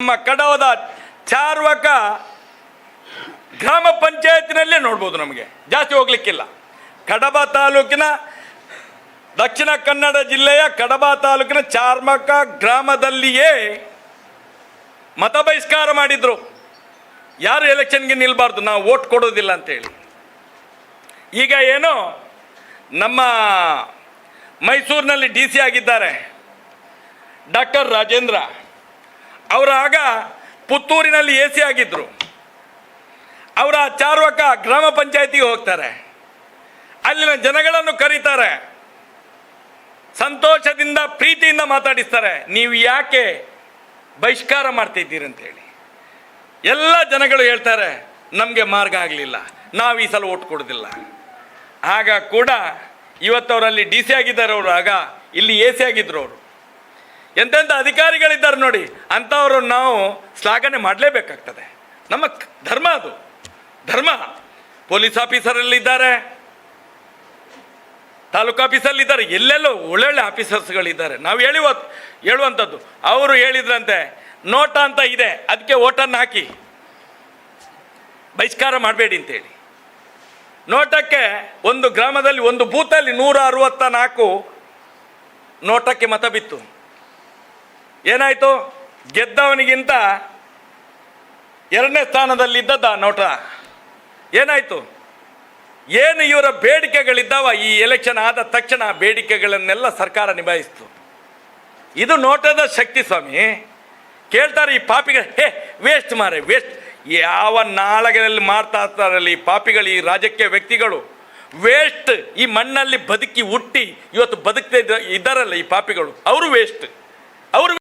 ನಮ್ಮ ಕಡವದ ಚಾರ್ವಕ ಗ್ರಾಮ ಪಂಚಾಯತ್ನಲ್ಲೇ ನೋಡ್ಬೋದು ನಮಗೆ. ಜಾಸ್ತಿ ಹೋಗ್ಲಿಕ್ಕಿಲ್ಲ. ಕಡಬ ತಾಲೂಕಿನ ದಕ್ಷಿಣ ಕನ್ನಡ ಜಿಲ್ಲೆಯ ಕಡಬ ತಾಲೂಕಿನ ಚಾರ್ಮಕ ಗ್ರಾಮದಲ್ಲಿಯೇ ಮತ ಬಹಿಷ್ಕಾರ ಮಾಡಿದ್ರು. ಯಾರು ಎಲೆಕ್ಷನ್ಗೆ ನಿಲ್ಬಾರ್ದು, ನಾವು ಓಟ್ ಕೊಡೋದಿಲ್ಲ ಅಂತೇಳಿ. ಈಗ ಏನು ನಮ್ಮ ಮೈಸೂರಿನಲ್ಲಿ ಡಿ ಸಿ ಆಗಿದ್ದಾರೆ. ಡಾಕ್ಟರ್ ರಾಜೇಂದ್ರ ಅವರು ಆಗ ಪುತ್ತೂರಿನಲ್ಲಿ ಎ ಸಿ ಆಗಿದ್ದರು ಅವರ ಚಾರ್ವಕ ಗ್ರಾಮ ಪಂಚಾಯತಿಗೆ ಹೋಗ್ತಾರೆ. ಅಲ್ಲಿನ ಜನಗಳನ್ನು ಕರೀತಾರೆ. ಸಂತೋಷದಿಂದ, ಪ್ರೀತಿಯಿಂದ ಮಾತಾಡಿಸ್ತಾರೆ. ನೀವು ಯಾಕೆ ಬಹಿಷ್ಕಾರ ಮಾಡ್ತಿದ್ದೀರಿ ಅಂತೇಳಿ. ಎಲ್ಲ ಜನಗಳು ಹೇಳ್ತಾರೆ, ನಮಗೆ ಮಾರ್ಗ ಆಗಲಿಲ್ಲ. ನಾವು ಈ ಸಲ ಓಟ್ ಕೊಡೋದಿಲ್ಲ. ಆಗ ಕೂಡ ಇವತ್ತವರಲ್ಲಿ ಡಿ ಸಿ ಆಗಿದ್ದಾರೆ ಅವರು. ಆಗ ಇಲ್ಲಿ ಎ ಸಿ ಆಗಿದ್ರು ಅವರು. ಎಂತೆಂಥ ಅಧಿಕಾರಿಗಳಿದ್ದಾರೆ ನೋಡಿ ಅಂಥವ್ರು ನಾವು ಶ್ಲಾಘನೆ ಮಾಡಲೇಬೇಕಾಗ್ತದೆ. ನಮ್ಮ ಧರ್ಮ ಅದು. ಧರ್ಮ. ಪೊಲೀಸ್ ಆಫೀಸರಲ್ಲಿದ್ದಾರೆ. ತಾಲೂಕು ಆಫೀಸಲ್ಲಿದ್ದಾರೆ ಎಲ್ಲೆಲ್ಲೋ ಒಳ್ಳೊಳ್ಳೆ ಆಫೀಸರ್ಸ್ಗಳಿದ್ದಾರೆ. ನಾವು ಹೇಳುವ ಹೇಳುವಂಥದ್ದು. ಅವರು ಹೇಳಿದ್ರಂತೆ, ನೋಟ ಅಂತ ಇದೆ, ಅದಕ್ಕೆ ಓಟನ್ನು ಹಾಕಿ. ಬಹಿಷ್ಕಾರ ಮಾಡಬೇಡಿ ಅಂತೇಳಿ. ನೋಟಕ್ಕೆ ಒಂದು ಗ್ರಾಮದಲ್ಲಿ ಒಂದು ಬೂತಲ್ಲಿ ನೂರ ಅರವತ್ತ ನಾಲ್ಕು ನೋಟಕ್ಕೆ ಮತ ಬಿತ್ತು. ಏನಾಯಿತು? ಗೆದ್ದವನಿಗಿಂತ ಎರಡನೇ ಸ್ಥಾನದಲ್ಲಿದ್ದದ್ದ ನೋಟ ಏನಾಯಿತು? ಏನು ಇವರ ಬೇಡಿಕೆಗಳಿದ್ದಾವ ಈ ಎಲೆಕ್ಷನ್ ಆದ ತಕ್ಷಣ ಬೇಡಿಕೆಗಳನ್ನೆಲ್ಲ ಸರ್ಕಾರ ನಿಭಾಯಿಸ್ತು? ಇದು ನೋಟದ ಶಕ್ತಿ ಸ್ವಾಮಿ. ಕೇಳ್ತಾರೆ ಈ ಪಾಪಿಗಳು ಹೇ ವೇಸ್ಟ್ ಮಾರೆ ವೇಸ್ಟ್ ಯಾವ ನಾಳಗಳಲ್ಲಿ ಮಾಡ್ತಾ ಇರ್ತಾರಲ್ಲಿ ಈ ಪಾಪಿಗಳು, ಈ ರಾಜಕೀಯ ವ್ಯಕ್ತಿಗಳು? ವೇಸ್ಟ್ ಈ ಮಣ್ಣಲ್ಲಿ ಬದುಕಿ ಹುಟ್ಟಿ ಇವತ್ತು ಬದುಕ್ತಾ ಇದ್ದ- ಇದ್ದಾರಲ್ಲ ಈ ಪಾಪಿಗಳು. ಅವರು ವೇಸ್ಟ್ ಅವರು